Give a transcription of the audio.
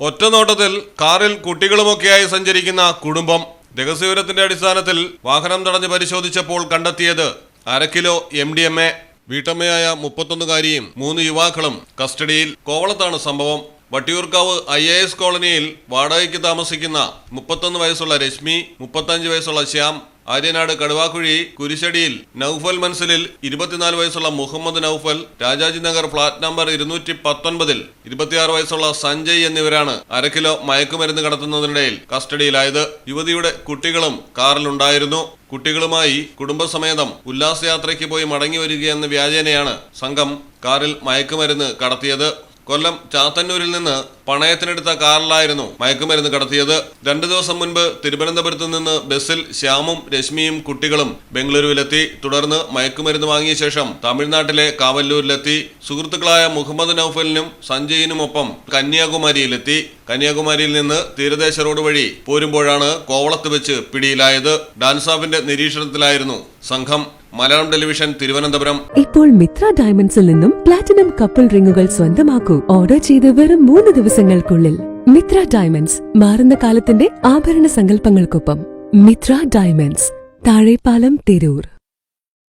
ഒറ്റ നോട്ടത്തിൽ കാറിൽ കുട്ടികളുമൊക്കെയായി സഞ്ചരിക്കുന്ന കുടുംബം രഹസ്യവിവരത്തിന്റെ അടിസ്ഥാനത്തിൽ വാഹനം തടഞ്ഞ് പരിശോധിച്ചപ്പോൾ കണ്ടെത്തിയത് അര കിലോ എം ഡി എം എ വീട്ടമ്മയായ മുപ്പത്തൊന്നുകാരിയും മൂന്ന് യുവാക്കളും കസ്റ്റഡിയിൽ. കോവളത്താണ് സംഭവം. വട്ടിയൂർക്കാവ് ഐ എ എസ് കോളനിയിൽ വാടകയ്ക്ക് താമസിക്കുന്ന മുപ്പത്തൊന്ന് വയസ്സുള്ള രശ്മി മുപ്പത്തഞ്ച് വയസ്സുള്ള ശ്യാം ആര്യനാട് കടുവാക്കുഴി കുരിശടിയിൽ നൌഫൽ മൻസിലിൽ ഇരുപത്തിനാല് വയസ്സുള്ള മുഹമ്മദ് നൌഫൽ രാജാജി നഗർ ഫ്ളാറ്റ് നമ്പർ ഇരുന്നൂറ്റി പത്തൊൻപതിൽ ഇരുപത്തിയാറ് വയസ്സുള്ള സഞ്ജയ് എന്നിവരാണ് അര കിലോ മയക്കുമരുന്ന് കടത്തുന്നതിനിടയിൽ കസ്റ്റഡിയിലായത്. യുവതിയുടെ കുട്ടികളും കാറിലുണ്ടായിരുന്നു. കുട്ടികളുമായി കുടുംബസമേതം ഉല്ലാസയാത്രയ്ക്ക് പോയി മടങ്ങി വരികയെന്ന വ്യാജേനയാണ് സംഘം കാറിൽ മയക്കുമരുന്ന് കടത്തിയത്. കൊല്ലം ചാത്തന്നൂരിൽ നിന്ന് പണയത്തിനെടുത്ത കാറിലായിരുന്നു മയക്കുമരുന്ന് കടത്തിയത്. രണ്ടു ദിവസം മുൻപ് തിരുവനന്തപുരത്ത് നിന്ന് ബസ്സിൽ ശ്യാമും രശ്മിയും കുട്ടികളും ബംഗളൂരുവിലെത്തി. തുടർന്ന് മയക്കുമരുന്ന് വാങ്ങിയ ശേഷം തമിഴ്നാട്ടിലെ കാവല്ലൂരിലെത്തി. സുഹൃത്തുക്കളായ മുഹമ്മദ് നൌഫലിനും സഞ്ജയിനുമൊപ്പം കന്യാകുമാരിയിലെത്തി. കന്യാകുമാരിയിൽ നിന്ന് തീരദേശ റോഡ് വഴി പോരുമ്പോഴാണ് കോവളത്ത് വെച്ച് പിടിയിലായത്. ഡാൻസാഫിന്റെ നിരീക്ഷണത്തിലായിരുന്നു സംഘം. മലയാളം ടെലിവിഷൻ തിരുവനന്തപുരം. ഇപ്പോൾ മിത്ര ഡയമണ്ട്സിൽ നിന്നും പ്ലാറ്റിനം കപ്പിൾ റിങ്ങുകൾ സ്വന്തമാക്കൂ. ഓർഡർ ചെയ്ത് വെറും മൂന്ന് ദിവസങ്ങൾക്കുള്ളിൽ. മിത്ര ഡയമണ്ട്സ് മാറുന്ന കാലത്തിന്റെ ആഭരണ സങ്കല്പങ്ങൾക്കൊപ്പം. മിത്ര ഡയമണ്ട്സ് താഴെപ്പാലം തിരൂർ.